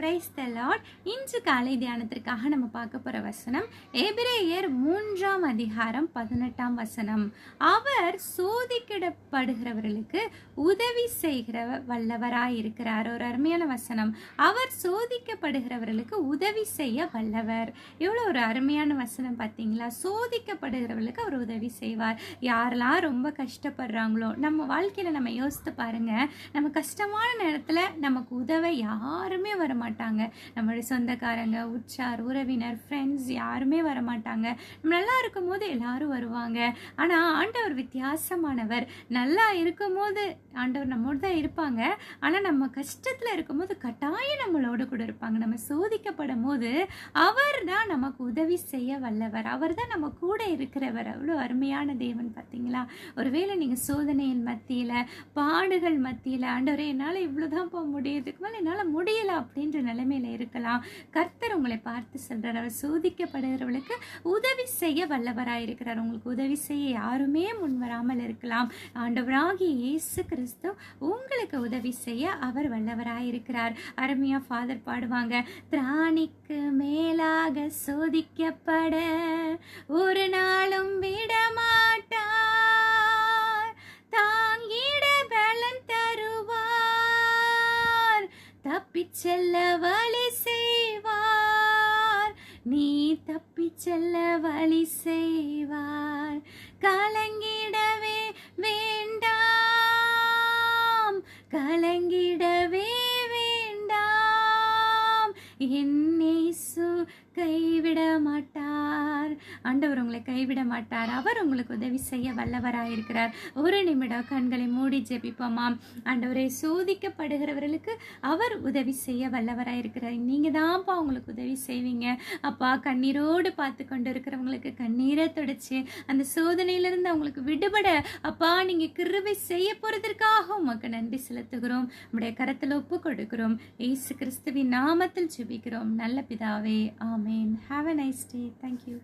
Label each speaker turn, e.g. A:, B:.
A: Praise the Lord இன்று காலை தியானத்திற்காக நம்ம பார்க்க போகிற வசனம் எபிரேயர் மூன்றாம் அதிகாரம் பதினெட்டாம் வசனம். அவர் சோதிக்கிடப்படுகிறவர்களுக்கு உதவி செய்கிற வல்லவராய் இருக்கிறார். ஒரு அருமையான வசனம். அவர் சோதிக்கப்படுகிறவர்களுக்கு உதவி செய்ய வல்லவர். எவ்வளோ ஒரு அருமையான வசனம் பார்த்தீங்களா? சோதிக்கப்படுகிறவர்களுக்கு அவர் உதவி செய்வார். யாரெல்லாம் ரொம்ப கஷ்டப்படுறாங்களோ நம்ம வாழ்க்கையில் நம்ம யோசித்து பாருங்க நம்ம கஷ்டமான நேரத்தில் நமக்கு உதவ யாருமே வர மாட்டாங்க. நம்மளுடைய சொந்தக்காரங்க உற்றார் உறவினர் ஃப்ரெண்ட்ஸ் யாருமே வர மாட்டாங்க நம்ம நல்லா இருக்கும்போது எல்லாரும் வருவாங்க. ஆனால் ஆண்டவர் வித்தியாசமானவர். நல்லா இருக்கும்போது ஆண்டவர் நம்மோடு தான் இருப்பாங்க. ஆனால் நம்ம கஷ்டத்தில் இருக்கும்போது கட்டாயம் நம்மளோட கூட இருப்பாங்க. நம்ம சோதிக்கப்படும் போது அவர் தான் நமக்கு உதவி செய்ய வல்லவர். அவர் தான் நம்ம கூட இருக்கிறவர். அவ்வளோ அருமையான தேவன் பார்த்தீங்களா? ஒருவேளை நீங்கள் சோதனையின் மத்தியில் பாடுகள் மத்தியில் ஆண்டவரே என்னால் இவ்வளோதான் போக முடியுதுக்கு மேலே என்னால் முடியல அப்படின்ற நிலைமையில இருக்கலாம். கர்த்தர் உங்களை பார்த்து சொல்கிறார் அவர் சோதிக்கப்படுகிறவர்களுக்கு உதவி செய்ய வல்லவராக இருக்கிறார். உங்களுக்கு உதவி செய்ய யாருமே முன் வராமல் இருக்கலாம். ஆண்டவராகிய இயேசு கிறிஸ்து உங்களுக்கு உதவி செய்ய அவர் வல்லவராக இருக்கிறார். அருமையாக ஃபாதர் பாடுவாங்க. திராணிக்கு மேலாக சோதிக்கப்பட ஒரு நாள் தருவார் தப்பிச் செல்ல வழி செய்வார். நீ தப்பிச் செல்ல வழி செய்வார். கலங்கிடவே வேண்டாம். கலங்கிடவே வேண்டாம். என்னை சு கைவிட மாட்டார் ஆண்டவர் உங்களை கைவிட மாட்டார். அவர் உங்களுக்கு உதவி செய்ய வல்லவராயிருக்கிறார் ஒரு நிமிடம் கண்களை மூடி ஜெபிப்போமாம். ஆண்டவரை சோதிக்கப்படுகிறவர்களுக்கு அவர் உதவி செய்ய வல்லவராயிருக்கிறார் நீங்கள் தான்ப்பா உங்களுக்கு உதவி செய்வீங்க. அப்பா கண்ணீரோடு பார்த்து கொண்டு இருக்கிறவங்களுக்கு கண்ணீரை தொடச்சி அந்த சோதனையிலிருந்து அவங்களுக்கு விடுபட அப்பா நீங்கள் கிருவை செய்ய போகிறதற்காக உமக்கு நன்றி செலுத்துகிறோம். உடைய கரத்தில் ஒப்பு கொடுக்கிறோம் ஏசு கிறிஸ்துவின் நாமத்தில் ஜெபிக்கிறோம். நல்ல பிதாவே ஆமேன். Have a nice day thank you